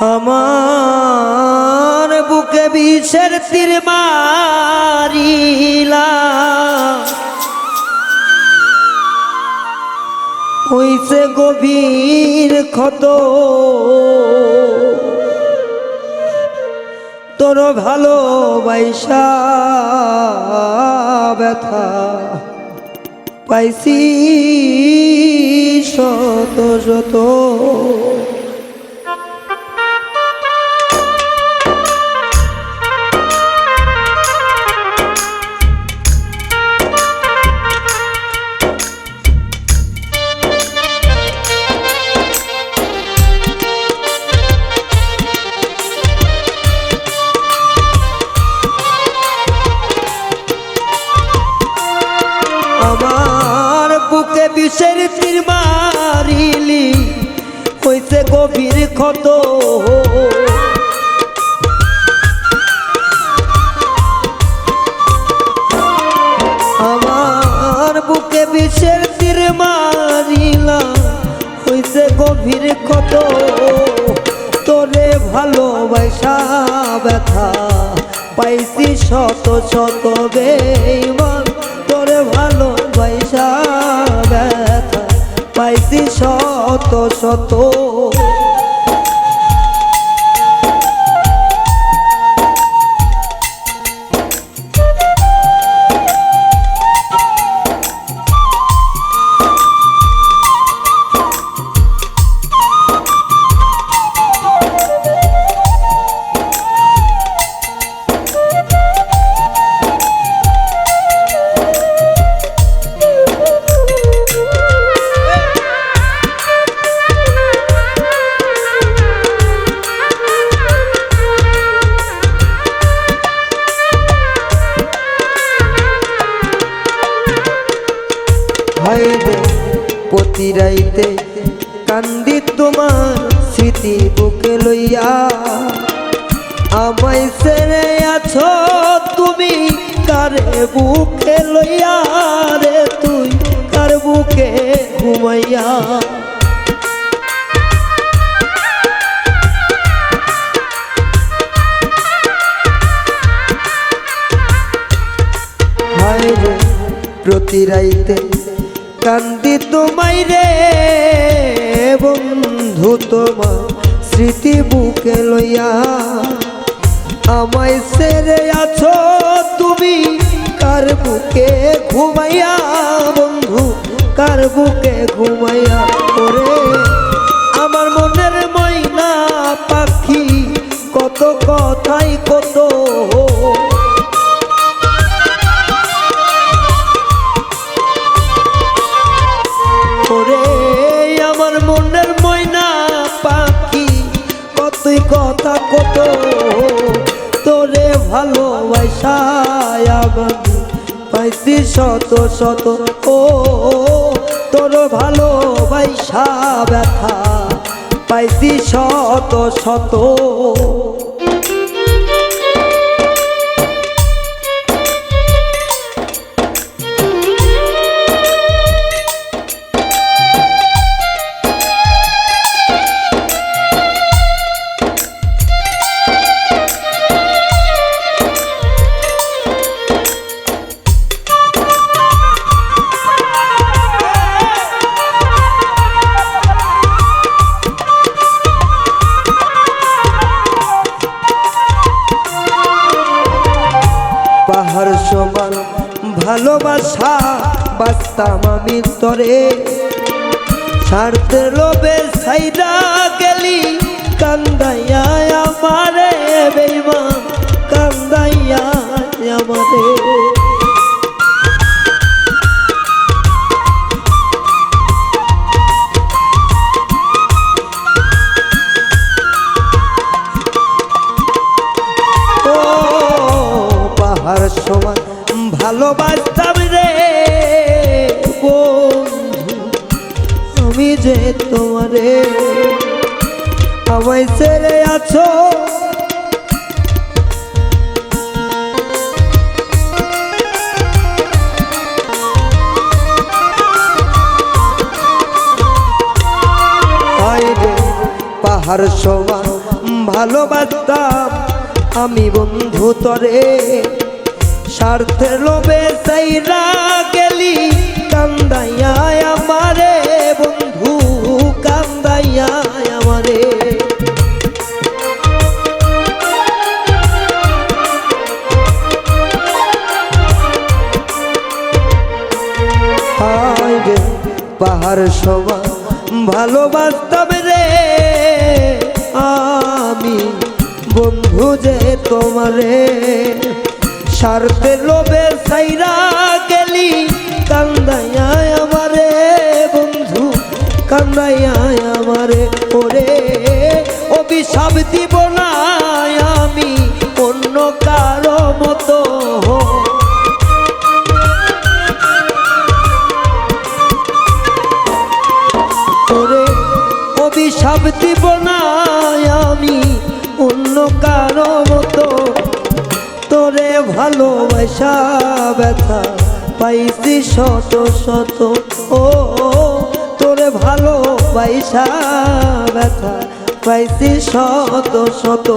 আমার বুকে বিষের তীর মারিলা। হইছে গভীর ক্ষত। তোর ভালোবাসা ব্যথা পাইছি শত শত। আমার বুকে বিষের তীর মারিলি, হইছে গভীর ক্ষত। আমার বুকে বিষের তীর মারিলা, হইছে গভীর ক্ষত। তোরে ভালোবাসা ব্যথা, পাইছি শত শত বেইমান। তোরে ভালোবাসা ব্যথা পাইছি শত শত প্রতি রাইতে কান্দি তোমার স্মৃতি বুকে লইয়া। আমায় ছেড়ে আছো তুমি কারে বুকে লইয়া রে তুই কার বুকে ঘুমাইয়া? প্রতি রাইতে কান্দি তোমায় রে, বন্ধু তোমার স্মৃতি বুকে লইয়া। আমায় সেরে আছো তুমি, কার বুকে ঘুমাইয়া, বন্ধু, কার বুকে ঘুমাইয়া ওরে। আমার মনের ময়না পাখি, কত কথাই কত ভালোবাসায় আমি পাইছি শত শত। ও তোর ভালোবাসা ব্যথা পাইছি শত শত। পাহাড় সমান ভালোবাসা বাস্তাম আমি তরে। স্বার্থের লোভে সাইরা গেলি, কান্দাইয়া আমারে বেমা কান্দাইয়া আমারে। যে তোমারে আমায় ছেড়ে আছো। পাহাড় সমান ভালোবাসতাম। আমি বন্ধু তরে, স্বার্থের লোভে সাইরা গেলি কান্দাইয়া আমারে বন্ধু পাহাড় সবা ভালোবাসতাম রে। আমি বন্ধু যে তোমারে স্বার্থের লোভে সাইরা গেলি কান্দাইয়া আমারে। বন্ধু কান্দাইয়া আমারে ওরে। অভিশাপ দিব না আমি, অন্য কারও মতো। তোরে অভিশাপ দিব না আমি, অন্য কারও মতো। তোরে ভালোবাসা ব্যথা পাইছি শত শত। ও তোরে পয়সা ব্যথা পাইছি শত শত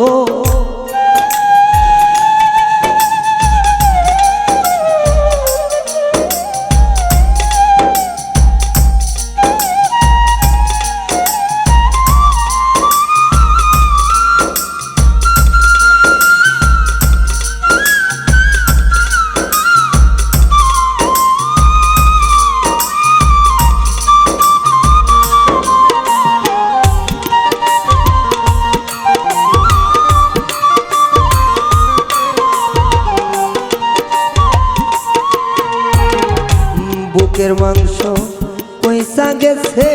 গেছে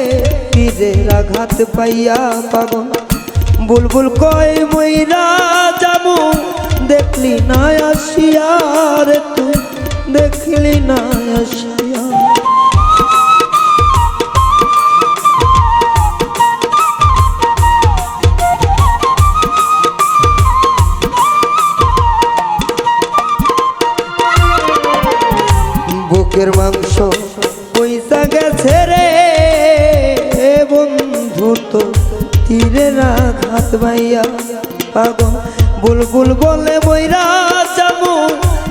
পীরের আঘাত পাইয়া পাগল বুলবুল কয় ময়রা যাব। দেখলি না আসিয়া রে তুই, দেখলি না আসিয়া। বুকের মাংস ভাইয়া, পাগল। বুলবুল বলে বইরা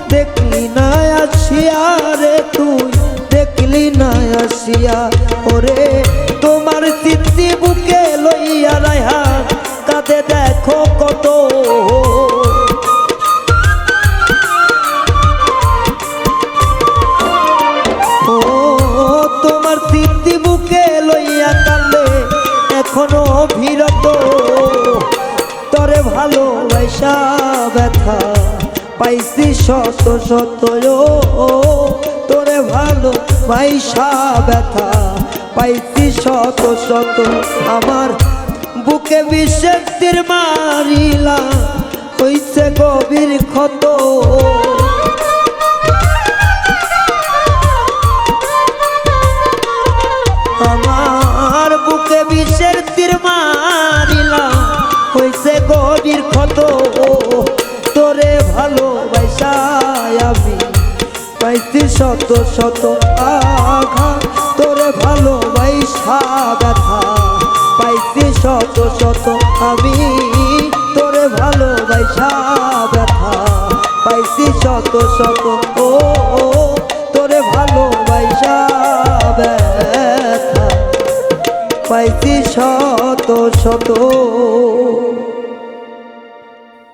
দেখলি না আসিয়া রে তুই? দেখলি না আসিয়া। ওরে, তোমার সিদ্ধি বুকে লইয়া রাহা কাঁদে দেখো কত ভালোবাসা ব্যথা। পাইছি শত শত তোরে ভালো ব্যথা। পাইছি শত শত আমার বুকে বিষের তীর মারিলা, হইছে গভীর ক্ষত। আমার বুকে বিষের তীর মারিলা শত শত আঘাত, তোরে ভালোবাসা ব্যথা। পাইছি শত শত আমি, তোরে ভালোবাসা ব্যথা। পাইছি শত শত, ও তোরে ভালোবাসা ব্যথা। পাইছি শত শত